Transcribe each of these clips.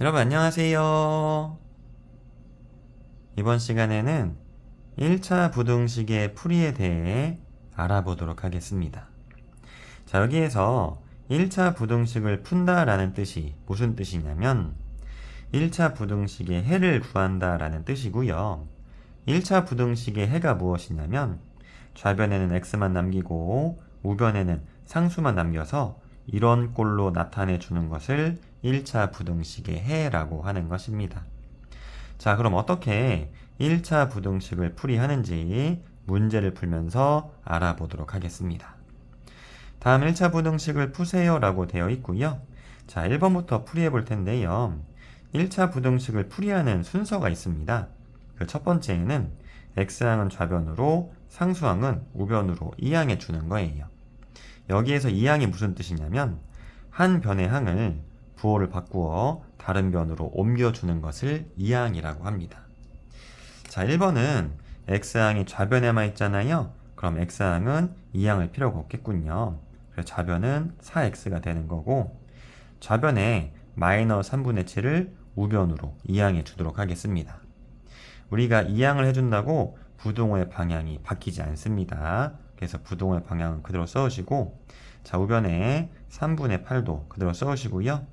여러분 안녕하세요. 이번 시간에는 1차 부등식의 풀이에 대해 알아보도록 하겠습니다. 자, 여기에서 1차 부등식을 푼다 라는 뜻이 무슨 뜻이냐면 1차 부등식의 해를 구한다 라는 뜻이고요. 1차 부등식의 해가 무엇이냐면 좌변에는 x만 남기고 우변에는 상수만 남겨서 이런 꼴로 나타내 주는 것을 1차 부등식의 해라고 하는 것입니다. 자, 그럼 어떻게 1차 부등식을 풀이하는지 문제를 풀면서 알아보도록 하겠습니다. 다음 1차 부등식을 푸세요 라고 되어 있고요. 자, 1번부터 풀이해 볼 텐데요. 1차 부등식을 풀이하는 순서가 있습니다. 그 첫 번째는 x항은 좌변으로 상수항은 우변으로 이항해 주는 거예요. 여기에서 이항이 무슨 뜻이냐면 한 변의 항을 부호를 바꾸어 다른 변으로 옮겨주는 것을 이항이라고 합니다. 자, 1번은 x항이 좌변에만 있잖아요. 그럼 x항은 이항을 필요가 없겠군요. 그래서 좌변은 4x가 되는 거고 좌변에 마이너스 3분의 7을 우변으로 이항해 주도록 하겠습니다. 우리가 이항을 해준다고 부동호의 방향이 바뀌지 않습니다. 그래서 부동호의 방향은 그대로 써주시고 자 우변에 3분의 8도 그대로 써주시고요.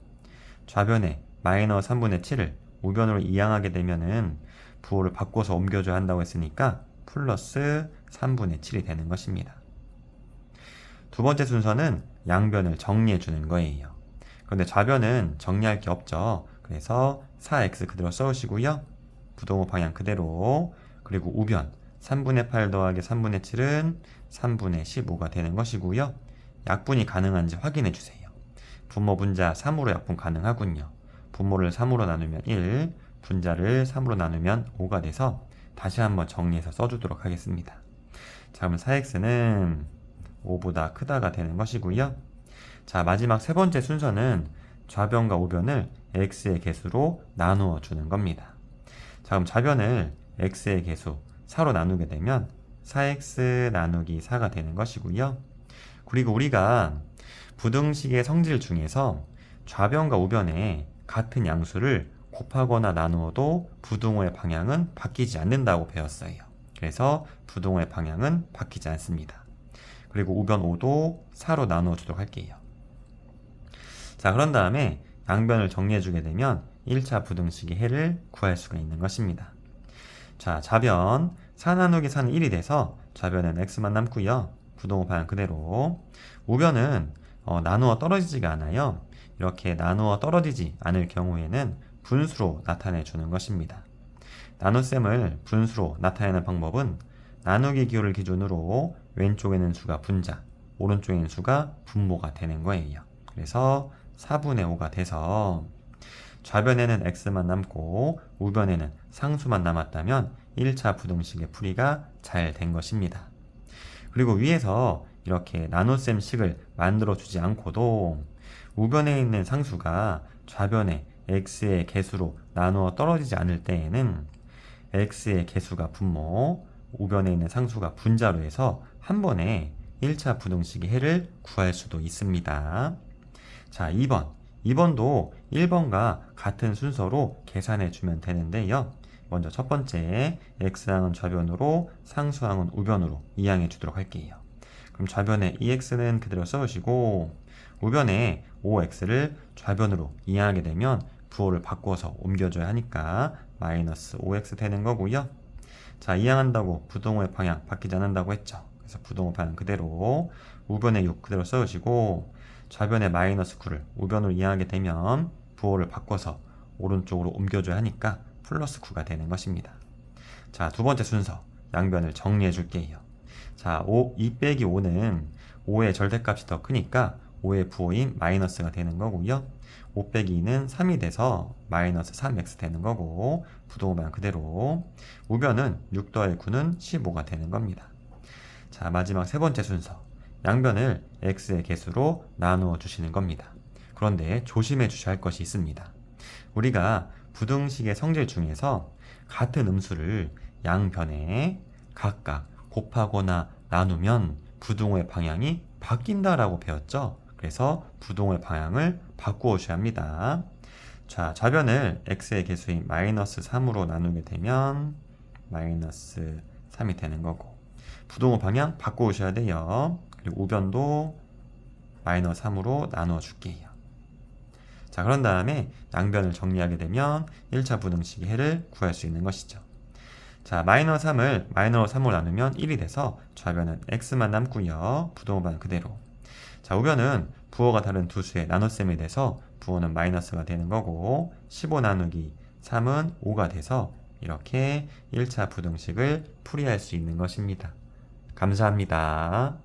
좌변에 마이너스 3분의 7을 우변으로 이항하게 되면은 부호를 바꿔서 옮겨줘야 한다고 했으니까 플러스 3분의 7이 되는 것입니다. 두 번째 순서는 양변을 정리해 주는 거예요. 그런데 좌변은 정리할 게 없죠. 그래서 4x 그대로 써주시고요. 부동호 방향 그대로 그리고 우변 3분의 8 더하기 3분의 7은 3분의 15가 되는 것이고요. 약분이 가능한지 확인해 주세요. 분모 분자 3으로 약분 가능하군요. 분모를 3으로 나누면 1, 분자를 3으로 나누면 5가 돼서 다시 한번 정리해서 써주도록 하겠습니다. 자, 그럼 4x는 5보다 크다가 되는 것이고요. 자, 마지막 세 번째 순서는 좌변과 우변을 x의 개수로 나누어 주는 겁니다. 자, 그럼 좌변을 x의 개수 4로 나누게 되면 4x 나누기 4가 되는 것이고요. 그리고 우리가 부등식의 성질 중에서 좌변과 우변에 같은 양수를 곱하거나 나누어도 부등호의 방향은 바뀌지 않는다고 배웠어요. 그래서 부등호의 방향은 바뀌지 않습니다. 그리고 우변 5도 4로 나누어 주도록 할게요. 자, 그런 다음에 양변을 정리해 주게 되면 1차 부등식의 해를 구할 수가 있는 것입니다. 자, 좌변 4 나누기 4는 1이 돼서 좌변은 x만 남고요. 부동호 방향 그대로. 우변은 어, 나누어 떨어지지가 않아요. 이렇게 나누어 떨어지지 않을 경우에는 분수로 나타내 주는 것입니다. 나눗셈을 분수로 나타내는 방법은 나누기 기호를 기준으로 왼쪽에는 수가 분자, 오른쪽에는 수가 분모가 되는 거예요. 그래서 4분의 5가 돼서 좌변에는 x만 남고 우변에는 상수만 남았다면 1차 부등식의 풀이가 잘 된 것입니다. 그리고 위에서 이렇게 나눗셈 식을 만들어 주지 않고도 우변에 있는 상수가 좌변에 x의 개수로 나누어 떨어지지 않을 때에는 x의 개수가 분모, 우변에 있는 상수가 분자로 해서 한 번에 1차 부등식의 해를 구할 수도 있습니다. 자, 2번. 2번도 1번과 같은 순서로 계산해 주면 되는데요. 먼저 첫 번째 x항은 좌변으로 상수항은 우변으로 이항해 주도록 할게요. 그럼 좌변에 2x는 그대로 써주시고 우변에 5x를 좌변으로 이항하게 되면 부호를 바꿔서 옮겨줘야 하니까 마이너스 5x 되는 거고요. 자 이항한다고 부동호의 방향 바뀌지 않는다고 했죠. 그래서 부동호 방향 그대로 우변에 6 그대로 써주시고 좌변에 마이너스 9를 우변으로 이항하게 되면 부호를 바꿔서 오른쪽으로 옮겨줘야 하니까 플러스 9가 되는 것입니다. 자, 두 번째 순서. 양변을 정리해 줄게요. 자, 5, 2 빼기 5는 5의 절대값이 더 크니까 5의 부호인 마이너스가 되는 거고요. 5 빼기 2는 3이 돼서 마이너스 3x 되는 거고 부동호방 그대로 우변은 6 더하기 9는 15가 되는 겁니다. 자, 마지막 세 번째 순서. 양변을 x의 개수로 나누어 주시는 겁니다. 그런데 조심해 주셔야 할 것이 있습니다. 우리가 부등식의 성질 중에서 같은 음수를 양변에 각각 곱하거나 나누면 부등호의 방향이 바뀐다라고 배웠죠. 그래서 부등호의 방향을 바꾸어 주셔야 합니다. 자, 좌변을 x의 개수인 마이너스 3으로 나누게 되면 마이너스 3이 되는 거고 부동호 방향 바꿔 오셔야 돼요. 그리고 우변도 마이너스 3으로 나누어 줄게요. 자, 그런 다음에 양변을 정리하게 되면 1차 부등식의 해를 구할 수 있는 것이죠. 자, 마이너스 3을 마이너스 3으로 나누면 1이 돼서 좌변은 x만 남고요. 부동호 방향 그대로. 자, 우변은 부호가 다른 두 수의 나눗셈이 돼서 부호는 마이너스가 되는 거고 15 나누기 3은 5가 돼서 이렇게 1차 부등식을 풀이할 수 있는 것입니다. 감사합니다.